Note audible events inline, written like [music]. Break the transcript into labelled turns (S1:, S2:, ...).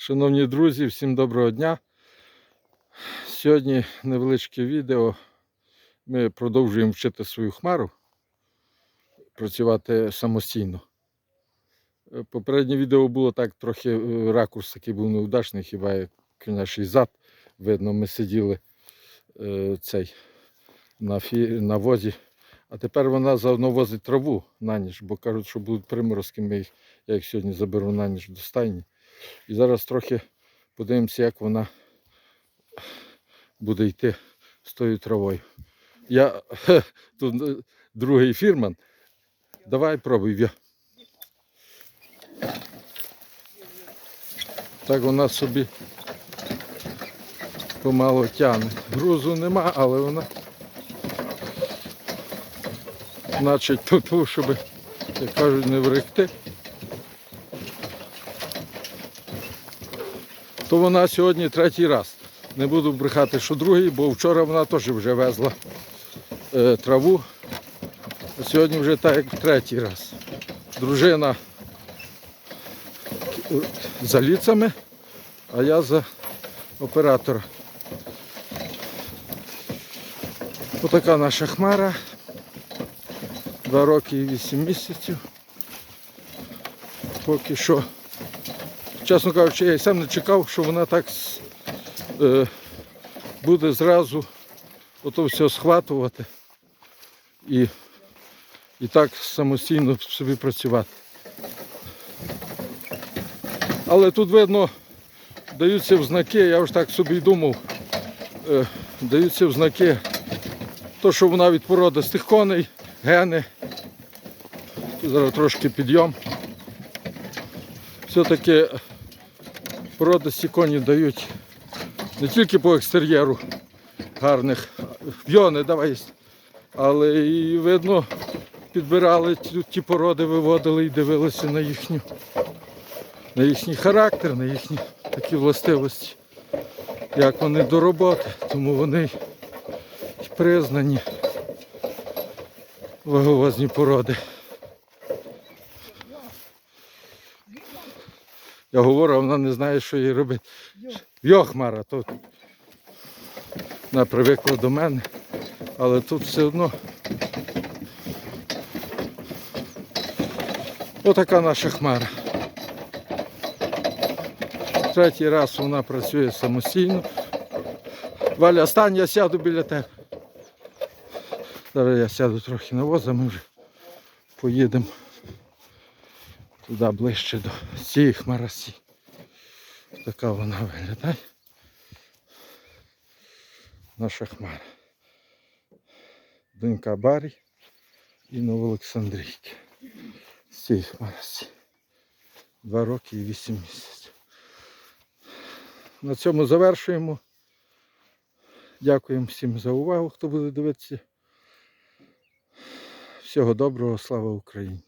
S1: Шановні друзі, всім доброго дня. Сьогодні невеличке відео. Ми продовжуємо вчити свою хмару працювати самостійно. Е, Попереднє відео було так трохи е, ракурс такий був неудачний, хіба як наш зад. Видно, ми сиділи е, цей, на, фі, на возі. А тепер вона заодно возить траву на ніч, бо кажуть, що будуть приморозки, ми їх, я їх сьогодні заберу на ніч до стайні. І зараз трохи подивимося, як вона буде йти з тою травою. Я [laughs] тут е, другий фірман. Давай пробуй. Так вона собі помало тягне. Грузу нема, але вона [laughs] ту, щоб, як кажуть, не вректи. То вона сьогодні третій раз. Не буду брехати, що другий, бо вчора вона теж вже везла е, траву. А сьогодні вже так як третій раз. Дружина за ліцами, а я за оператора. Отака наша хмара. Два роки і вісім місяців. Поки що, чесно кажучи, я й сам не чекав, що вона так е, буде зразу ото все схватувати і, і так самостійно собі працювати. Але тут видно, даються в знаки, я ж так собі думав, е, даються в знаки, то, що вона від породистих коней, гени. Зараз трошки підйом. Все-таки породисті коні дають не тільки по екстер'єру гарних, вйони давай, але і видно, підбирали ті породи, виводили і дивилися на їхню, на їхній характер, на їхні такі властивості, як вони до роботи, тому вони признані ваговозні породи. Я говорю, а вона не знає, що їй робити. Йо, Хмара, тут вона привикла до мене, але тут все одно. Отака наша хмара. Третій раз вона працює самостійно. Валя, стань, я сяду біля тебе. Зараз я сяду трохи на воз, а ми вже поїдемо туди ближче до цієї хмарасі. Така вона виглядає. Наша хмара. Донька Барі і Новоолександрійки. З цієї хмарасі. Два роки і вісім місяців. На цьому завершуємо. Дякуємо всім за увагу, хто буде дивитися. Всього доброго, слава Україні!